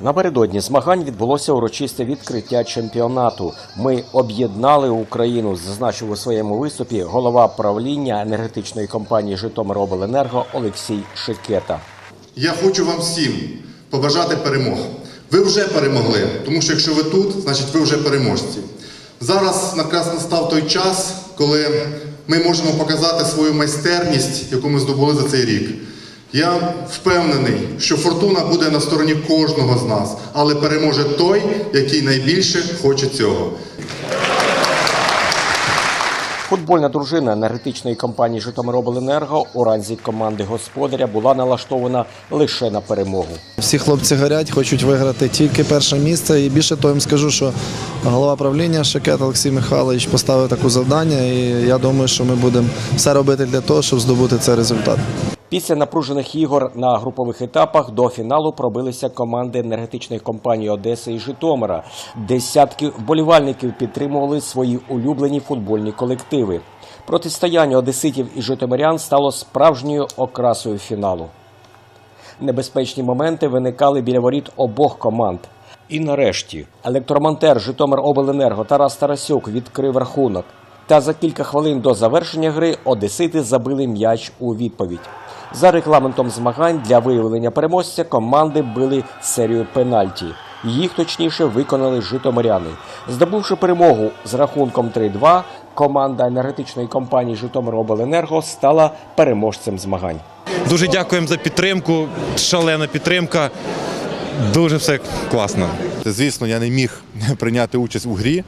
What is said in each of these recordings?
Напередодні змагань відбулося урочисте відкриття чемпіонату. Ми об'єднали Україну, зазначив у своєму виступі голова правління енергетичної компанії Житомиробленерго Олексій Шикета. Я хочу вам всім побажати перемог. Ви вже перемогли, тому що якщо ви тут, значить ви вже переможці. Зараз якраз настав той час, коли ми можемо показати свою майстерність, яку ми здобули за цей рік. Я впевнений, що фортуна буде на стороні кожного з нас, але переможе той, який найбільше хоче цього. Футбольна дружина енергетичної компанії Житомиробленерго у ранзі команди господаря була налаштована лише на перемогу. Всі хлопці горять, хочуть виграти тільки перше місце. І більше того, їм скажу, що голова правління Шакет Олексій Михайлович поставив таке завдання, і я думаю, що ми будемо все робити для того, щоб здобути цей результат. Після напружених ігор на групових етапах до фіналу пробилися команди енергетичних компаній Одеси і Житомира. Десятки вболівальників підтримували свої улюблені футбольні колективи. Протистояння одеситів і житомирян стало справжньою окрасою фіналу. Небезпечні моменти виникали біля воріт обох команд. І нарешті електромонтер Житомиробленерго Тарас Тарасюк відкрив рахунок. Та за кілька хвилин до завершення гри одесити забили м'яч у відповідь. За регламентом змагань для виявлення переможця команди били серію пенальті. Їх точніше виконали житомиряни. Здобувши перемогу з рахунком 3-2, команда енергетичної компанії Житомиробленерго стала переможцем змагань. Дуже дякуємо за підтримку. Шалена підтримка. Дуже все класно. Звісно, я не міг прийняти участь у грі,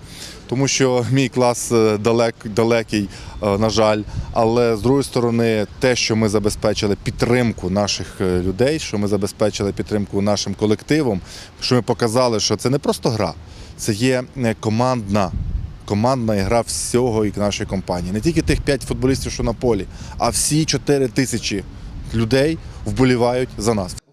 тому що мій клас е, далек, далекий, е, на жаль. Але з другої сторони, те, що ми забезпечили підтримку наших е, людей, що ми забезпечили підтримку нашим колективом, що ми показали, що це не просто гра, це є командна. Командна гра всього і нашої компанії. Не тільки тих п'ять футболістів, що на полі, а всі чотири тисячі людей вболівають за нас.